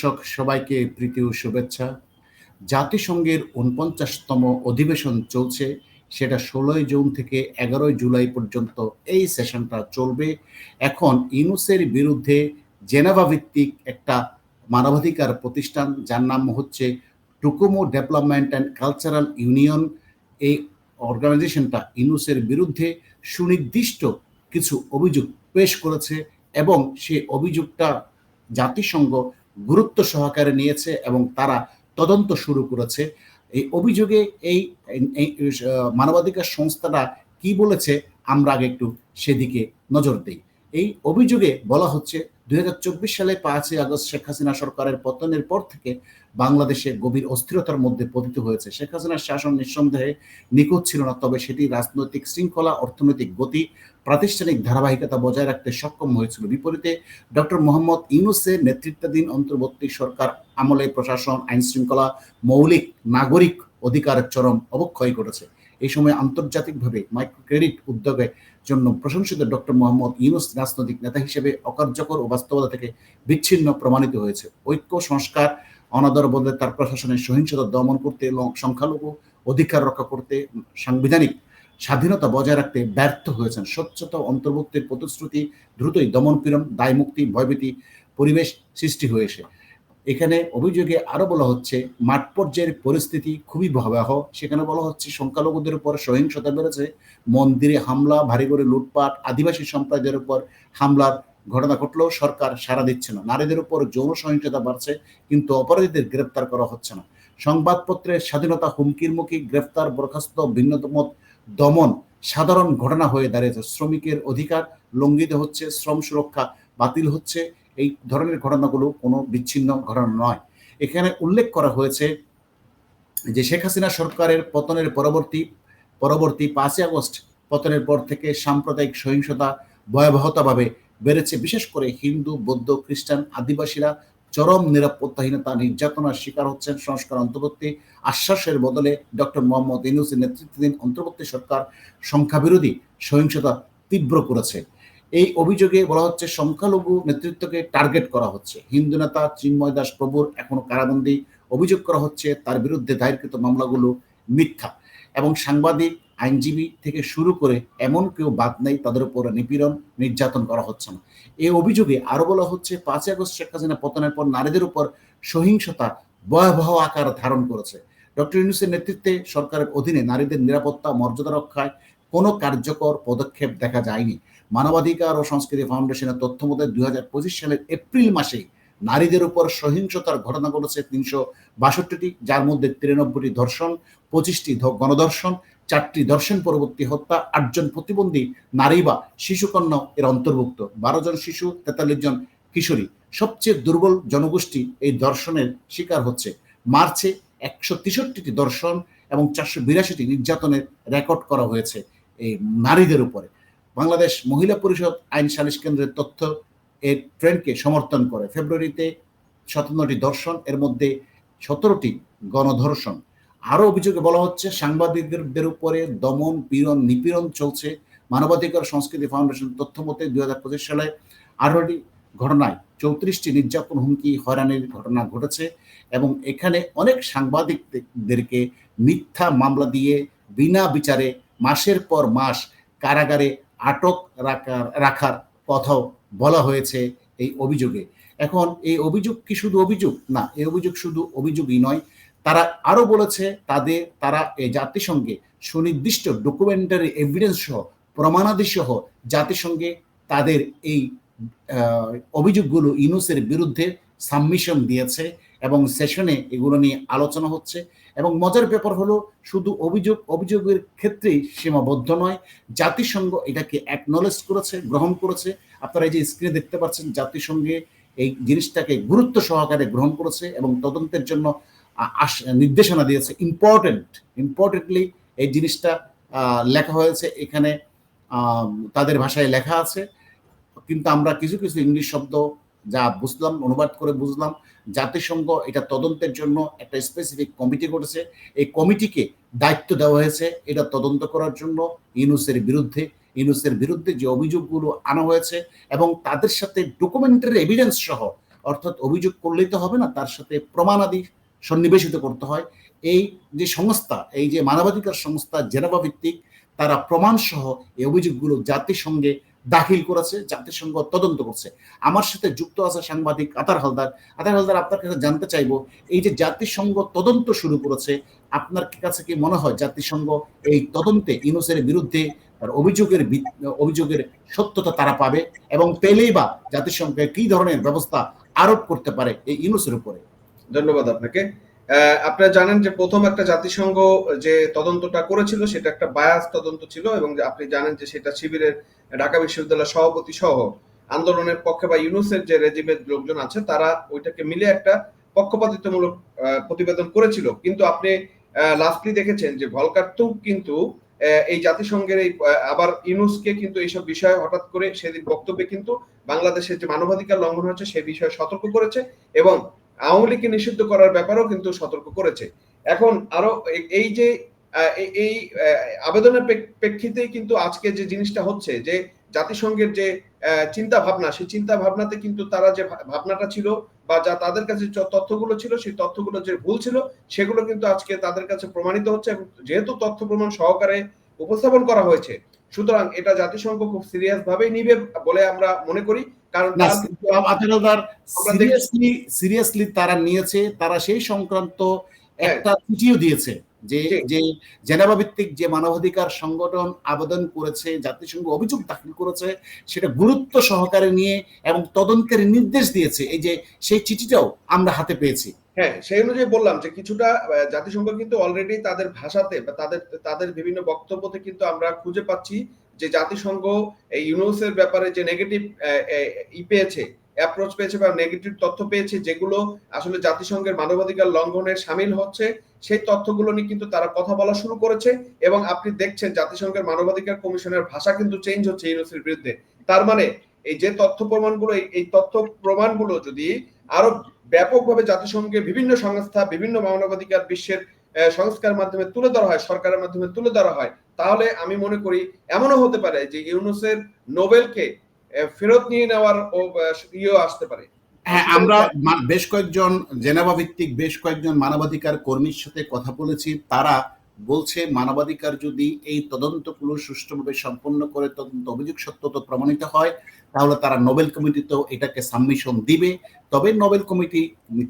দর্শক, সবাইকে প্রীতি ও শুভেচ্ছা। জাতিসংঘের উনপঞ্চাশতম অধিবেশন চলছে, সেটা ষোলোই জুন থেকে এগারোই জুলাই পর্যন্ত এই সেশনটা চলবে। এখন ইউনুসের বিরুদ্ধে জেনেভা ভিত্তিক একটা মানবাধিকার প্রতিষ্ঠান, যার নাম হচ্ছে টুকুমো ডেভেলপমেন্ট অ্যান্ড কালচারাল ইউনিয়ন। এই অর্গানাইজেশনটা ইউনুসের বিরুদ্ধে সুনির্দিষ্ট কিছু অভিযোগ পেশ করেছে এবং সেই অভিযোগটা জাতিসংঘ গুরুত্ব সহকারে নিয়েছে এবং তারা তদন্ত শুরু করেছে। এই অভিযোগে এই মানবাধিকার সংস্থাটা কি বলেছে, আমরা আগে একটু সেদিকে নজর দিই। এই অভিযোগে বলা হচ্ছে দু হাজার চব্বিশ সালে পাঁচই আগস্ট শেখ হাসিনা সরকারের পতনের পর থেকে বাংলাদেশে গভীর অস্থিরতার মধ্যে পতিত হয়েছে। শেখ হাসিনার শাসন নিঃসন্দেহে নিখুঁত ছিল না, তবে সেটি রাজনৈতিক শৃঙ্খলা, অর্থনৈতিক গতি, প্রাতিষ্ঠানিক ধারাবাহিকতা বজায় রাখতে সক্ষম হয়েছিল। বিপরীতে ডক্টর মোহাম্মদ ইউনুসের নেতৃত্বাধীন অন্তর্বর্তী সরকার আমলে প্রশাসন আইন শৃঙ্খলা মৌলিক, নাগরিক অধিকারের চরম অবক্ষয় ঘটেছে। এই সময় আন্তর্জাতিকভাবে মাইক্রো ক্রেডিট উদ্যোগের জন্য প্রশংসিত ডক্টর মোহাম্মদ ইউনুস রাজনৈতিক নেতা হিসেবে অকার্যকর ও বাস্তবতা থেকে বিচ্ছিন্ন প্রমাণিত হয়েছে। ঐক্য, সংস্কার, অনাদর বদলে তার প্রশাসনের সহিংসতা দমন করতে এবং সংখ্যালঘু অধিকার রক্ষা করতে সাংবিধানিক স্বাধীনতা বজায় রাখতে ব্যর্থ হয়েছেন। স্বচ্ছতা অন্তর্ভুক্তির প্রতিশ্রুতি দ্রুতই দমনপীড়ন দায়মুক্তি, ভয়ভীতি, পরিবেশ সৃষ্টি হয়েছে। এখানে অভিযোগে আরও বলা হচ্ছে, মাঠ পর্যায়ের পরিস্থিতি খুবই ভয়াবহ। সেখানে বলা হচ্ছে, সংখ্যালঘুদের উপর সহিংসতা বেড়েছে, মন্দিরে হামলা, ভারী করে লুটপাট, আদিবাসী সম্প্রদায়ের উপর হামলার ঘটনা ঘটলেও সরকার সাড়া দিচ্ছে না। নারীদের উপর যৌন সহিংসতা বাড়ছে, কিন্তু অপরাধীদের গ্রেপ্তার করা হচ্ছে না। সংবাদপত্রের স্বাধীনতা হুমকির মুখে গ্রেফতার, বরখাস্ত, ভিন্নমত দমন সাধারণ ঘটনা হয়ে দাঁড়িয়েছে। শ্রমিকের অধিকার লঙ্ঘিত হচ্ছে, শ্রম সুরক্ষা বাতিল হচ্ছে এই ধরনের ঘটনাগুলো কোনো বিচ্ছিন্ন ঘটনা নয়। এখানে উল্লেখ করা হয়েছে যে শেখ হাসিনা সরকারের পতনের পরবর্তী পরবর্তী পাঁচই আগস্ট পতনের পর থেকে সাম্প্রদায়িক সহিংসতা ভয়াবহতাভাবে বেড়েছে। বিশেষ করে হিন্দু, বৌদ্ধ, খ্রিস্টান, আদিবাসীরা চরম নিরাপত্তাহীনতা, নির্যাতনার শিকার হচ্ছেন। সংস্কার অন্তর্বর্তী আশ্বাসের বদলে ডক্টর মোহাম্মদ ইউনুসের নেতৃত্বাধীন অন্তর্বর্তী সরকার সংখ্যাবিরোধী সহিংসতা তীব্র করেছে। এই অভিযোগে বলা হচ্ছে, সংখ্যালঘু নেতৃত্বকে টার্গেট করা হচ্ছে। হিন্দু নেতা চিন্ময় দাস প্রভুর এখনও কারাবন্দী। অভিযোগ করা হচ্ছে, তার বিরুদ্ধে দায়েরকৃত মামলাগুলো মিথ্যা এবং সাংবাদিক, আইনজীবী থেকে শুরু করে এমন কেউ বাদ নেই, তাদের উপর নিপীড়ন, নির্যাতন করা হচ্ছে না। এই অভিযোগে আরও বলা হচ্ছে, পাঁচই আগস্ট শেখ হাসিনা পতনের পর নারীদের উপর সহিংসতা ভয়াবহ আকার ধারণ করেছে। ডক্টর ইউনুসের নেতৃত্বে সরকারের অধীনে নারীদের নিরাপত্তা, মর্যাদা রক্ষায় কোনো কার্যকর পদক্ষেপ দেখা যায়নি। মানবাধিকার ও সংস্কৃতি ফাউন্ডেশনের তথ্য মতে দুই সালের এপ্রিল মাসে নারীদের উপর সহিংসতার ঘটনা ঘটেছে তিনশো বাষট্টিটি, যার মধ্যে তিরানব্বইটি ধর্ষণ, পঁচিশটি গণধর্ষণ, চারটি ধর্ষণ পরবর্তী হত্যা, আটজন প্রতিবন্ধী, নারী বা শিশুকন্যা এর অন্তর্ভুক্ত। বারো জন শিশু, তেতাল্লিশ জন কিশোরী। সবচেয়ে দুর্বল জনগোষ্ঠী এই ধর্ষণের শিকার হচ্ছে। মার্চে একশো তেষট্টিটি দর্শন এবং চারশো বিরাশিটি নির্যাতনের রেকর্ড করা হয়েছে এই নারীদের উপরে। বাংলাদেশ মহিলা পরিষদ আইন সালিশ কেন্দ্রের তথ্য এর ট্রেন্ডকে সমর্থন করে। ফেব্রুয়ারিতে সতেরোটি দর্শন এর মধ্যে সতেরোটি গণধর্ষণ। আরও অভিযোগে বলা হচ্ছে, সাংবাদিকদের উপরে দমন, পীড়ন, নিপীড়ন চলছে। মানবাধিকার সংস্কৃতি ফাউন্ডেশন তথ্য মতে দুই হাজার পঁচিশ সালে আঠারোটি ঘটনায় চৌত্রিশটি নির্যাতন, হুমকি, হয়রানির ঘটনা ঘটেছে এবং এখানে অনেক সাংবাদিকদেরকে মিথ্যা মামলা দিয়ে বিনা বিচারে মাসের পর মাস কারাগারে আটক রাখার রাখার কথাও বলা হয়েছে এই অভিযোগে। এখন এই অভিযোগ কি শুধু অভিযোগ? না, এই অভিযোগ শুধু অভিযোগই নয়। তারা আরও বলেছে, তাদের, তারা এই জাতিসংঘে সুনির্দিষ্ট ডকুমেন্টারি এভিডেন্স সহ, প্রমাণাদি সহ জাতিসংঘে তাদের এই অভিযোগগুলো ইনুসের বিরুদ্ধে সাবমিশন দিয়েছে। এবং সেশনে এগুলো নিয়ে আলোচনা হচ্ছে। এবং মজার ব্যাপার হলো, শুধু অভিযোগ, অভিযোগের ক্ষেত্রেই সীমাবদ্ধ নয়, জাতিসংঘ এটাকে অ্যাকনোলেজ করেছে, গ্রহণ করেছে। আপনারা এই যে স্ক্রিনে দেখতে পাচ্ছেন, জাতিসংঘে এই জিনিসটাকে গুরুত্ব সহকারে গ্রহণ করেছে এবং তদন্তের জন্য নির্দেশনা দিয়েছে। ইম্পর্টেন্ট ইম্পর্টেন্টলি এই জিনিসটা লেখা হয়েছে। এখানে তাদের ভাষায় লেখা আছে। কিন্তু আমরা কিছু কিছু ইংলিশ শব্দ যা বুঝলাম, অনুবাদ করে বুঝলাম, জাতিসংঘ এটা তদন্তের জন্য একটা স্পেসিফিক কমিটি করেছে। এই কমিটিকে দায়িত্ব দেওয়া হয়েছে, এটা তদন্ত করার জন্য ইউনুসের বিরুদ্ধে ইউনুসের বিরুদ্ধে যে অভিযোগগুলো আনা হয়েছে এবং তাদের সাথে ডকুমেন্টারি এভিডেন্স সহ, অর্থাৎ অভিযোগ করলেই তো হবে না, তার সাথে প্রমাণাদি সন্নিবেশিত করতে হয়। এই যে সংস্থা, এই যে মানবাধিকার সংস্থা জেনেভা ভিত্তিক, তারা প্রমাণ সহ এই অভিযোগগুলো জাতিসংঘে দাখিল করেছে, জাতিসংঘ তদন্ত করছে। আমার সাথে যুক্ত আছে সাংবাদিক আতার হালদার। আতার হালদার, আপনার কাছে জানতে চাইব, এই যে জাতিসংঘ তদন্ত শুরু করেছে, আপনার কাছে কি মনে হয় জাতিসংঘ এই তদন্তে ইউনুসের বিরুদ্ধে তার অভিযোগের অভিযোগের সত্যতা তারা পাবে এবং পেলেই বা জাতিসংঘ কি ধরনের ব্যবস্থা আরোপ করতে পারে এই ইউনুসের উপরে? ধন্যবাদ আপনাকে। আপনারা জানেন যে প্রথম একটা জাতিসংঘ যে তদন্তটা করেছিল, সেটা একটা বায়াস তদন্ত ছিল এবং আপনি জানেন যে সেটা শিবিরের ঢাকা বিশ্ববিদ্যালয়ের সভাপতি সহ আন্দোলনের পক্ষে বা ইউনুসের যে রেজিমের লোকজন আছে, তারা ওইটাকে মিলে একটা পক্ষপাতিত্বমূলক প্রতিবেদন করেছিল। কিন্তু আপনি লাস্টলি দেখেছেন যে ভলকার তুক কিন্তু এই জাতিসংঘের এই আবার ইউনুসকে কিন্তু এইসব বিষয়ে হঠাৎ করে সেদিন বক্তব্যে কিন্তু বাংলাদেশের যে মানবাধিকার লঙ্ঘন হচ্ছে সে বিষয়ে সতর্ক করেছে এবং আওয়ামী নিষিদ্ধ করার ব্যাপারেও কিন্তু সতর্ক করেছে। এখন আরও এই যে এই- আবেদনের প্রেক- প্রেক্ষিতেই কিন্তু আজকে যে জিনিসটা হচ্ছে যে, জাতিসংঘের যে চিন্তা ভাবনা সেই চিন্তা ভাবনাতে কিন্তু তারা যে ভাবনাটা ছিল বা যা তাদের কাছে তথ্যগুলো ছিল, সেই তথ্যগুলো যে ভুল ছিল, সেগুলো কিন্তু আজকে তাদের কাছে প্রমাণিত হচ্ছে এবং যেহেতু তথ্য প্রমাণ সহকারে উপস্থাপন করা হয়েছে সুতরাং এটা জাতিসংঘ খুব সিরিয়াস ভাবেই নিবে বলে আমরা মনে করি। কারণ সিরিয়াসলি সিরিয়াসলি তারা নিয়েছে তারা সেই সংক্রান্ত একটা চিঠিও দিয়েছে। যে। যে জেনেভা ভিত্তিক যে মানবাধিকার সংগঠন আবেদন করেছে জাতিসংঘ অভিযোগ দাখিল করেছে সেটা গুরুত্ব সহকারে নিয়ে এবং তদন্তের নির্দেশ দিয়েছে এই যে সেই চিঠিটাও আমরা হাতে পেয়েছি হ্যাঁ সেই অনুযায়ী বললাম যে কিছুটা জাতিসংঘ কিন্তু অলরেডি তাদের ভাষাতে বা তাদের তাদের বিভিন্ন বক্তব্যতে কিন্তু আমরা খুঁজে পাচ্ছি যে জাতিসংঘ এই ইউনুসের ব্যাপারে যে নেগেটিভ ই পেয়েছে অ্যাপ্রোচ পেয়েছে বা নেগেটিভ তথ্য পেয়েছে, যেগুলো আসলে জাতিসংঘের মানবাধিকার লঙ্ঘনের সামিল হচ্ছে, সেই তথ্যগুলো নিয়ে কিন্তু তারা কথা বলা শুরু করেছে এবং আপনি দেখছেন জাতিসংঘের মানবাধিকার কমিশনের ভাষা কিন্তু চেঞ্জ হচ্ছে ইউনুসের বিরুদ্ধে। তার মানে এই যে তথ্য প্রমাণগুলো, এই- তথ্য প্রমাণগুলো যদি আরও ব্যাপকভাবে জাতিসংঘের বিভিন্ন সংস্থা, বিভিন্ন মানবাধিকার বিশ্বের সংস্কার মাধ্যমে তুলে ধরা হয়, সরকারের মাধ্যমে তুলে ধরা হয়, তাহলে আমি মনে করি এমনও হতে পারে যে ইউনুসের নোবেলকে ফেরত নিয়ে নেওয়ার ইয়েও আসতে পারে। হ্যাঁ আমরা বেশ কয়েকজন জেনেভা ভিত্তিক বেশ কয়েকজন মানবাধিকার কর্মীর সাথে কথা বলেছি। তারা বলছে, মানবাধিকার যদি এই তদন্তগুলো সুষ্ঠুভাবে সম্পন্ন করে, তদন্ত অভিযোগ সত্যতা প্রমাণিত হয়, তাহলে তারা নোবেল কমিটিতেও এটাকে সাবমিশন দিবে। তবে নোবেল কমিটি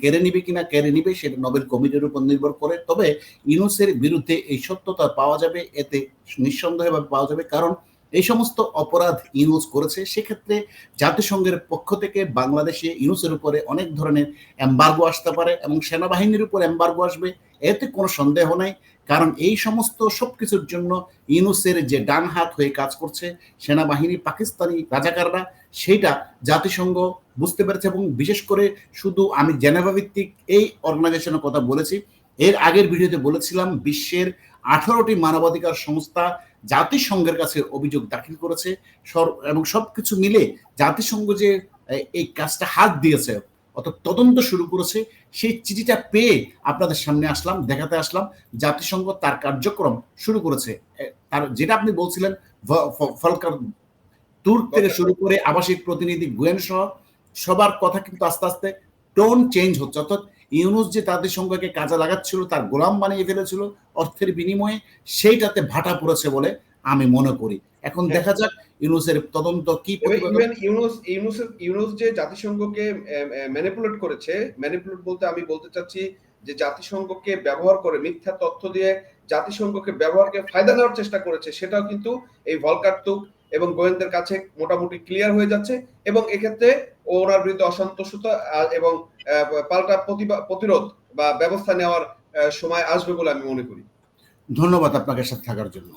কেড়ে নিবে কিনা, কেড়ে নিবে, সেটা নোবেল কমিটির উপর নির্ভর করে। তবে ইউনুসের বিরুদ্ধে এই সত্যতা পাওয়া যাবে, এতে নিঃসন্দেহভাবে পাওয়া যাবে। কারণ এই সমস্ত অপরাধ ইউনুস করেছে, সেক্ষেত্রে জাতিসংঘের পক্ষ থেকে বাংলাদেশে ইউনুসের উপরে অনেক ধরনের এম্বার্গো আসতে পারে এবং সেনাবাহিনীর উপর এম্বার্গো আসবে, এতে কোনো সন্দেহ নাই। কারণ এই সমস্ত সব কিছুর জন্য ইউনুসের যে ডান হাত হয়ে কাজ করছে সেনাবাহিনী, পাকিস্তানি রাজাকাররা, সেইটা জাতিসংঘ বুঝতে পেরেছে এবং বিশেষ করে শুধু আমি জেনেভা ভিত্তিক এই অর্গানাইজেশনের কথা বলেছি, এর আগের ভিডিওতে বলেছিলাম বিশ্বের আঠারোটি মানবাধিকার সংস্থা জাতিসংঘের কাছে অভিযোগ দাখিল করেছে। এবং সবকিছু মিলে জাতিসংঘ যে এই কাজটা হাত দিয়েছে অর্থাৎ তদন্ত শুরু করেছে সেই চিঠিটা পেয়ে আপনাদের সামনে আসলাম দেখাতে আসলাম। জাতিসংঘ তার কার্যক্রম শুরু করেছে। তার যেটা আপনি বলছিলেন ফলকার তুর্ক থেকে শুরু করে আবাসিক প্রতিনিধি গুয়েন সহ সবার কথা কিন্তু আস্তে আস্তে টোন চেঞ্জ হচ্ছে। অর্থাৎ ইউনুস যে তাদের সঙ্গে কাজে লাগাচ্ছিল তার গোলাম বানিয়ে ফেলেছিল অর্থের বিনিময়ে সেইটাতে ভাটা পড়েছে বলে আমি মনে করি এখন হ্যাঁ। দেখা যাক ইউনুসের তদন্ত কি ইউনুস ইউনুস ইউনুস যে জাতিসংঘকে ম্যানিপুলেট করেছে ম্যানিপুলেট বলতে আমি বলতে চাচ্ছি যে জাতিসংঘকে ব্যবহার করে মিথ্যা তথ্য দিয়ে জাতিসংঘকে ব্যবহারকে ফায়দা নেওয়ার চেষ্টা করেছে সেটাও কিন্তু এই ভলকার্তুক এবং গোয়েন্দের কাছে মোটামুটি ক্লিয়ার হয়ে যাচ্ছে এবং এক্ষেত্রে ওনার বিরুদ্ধে অসন্তোষতা এবং পাল্টা প্রতিরোধ বা ব্যবস্থা নেওয়ার সময় আসবে বলে আমি মনে করি। ধন্যবাদ আপনাকে সাথে থাকার জন্য।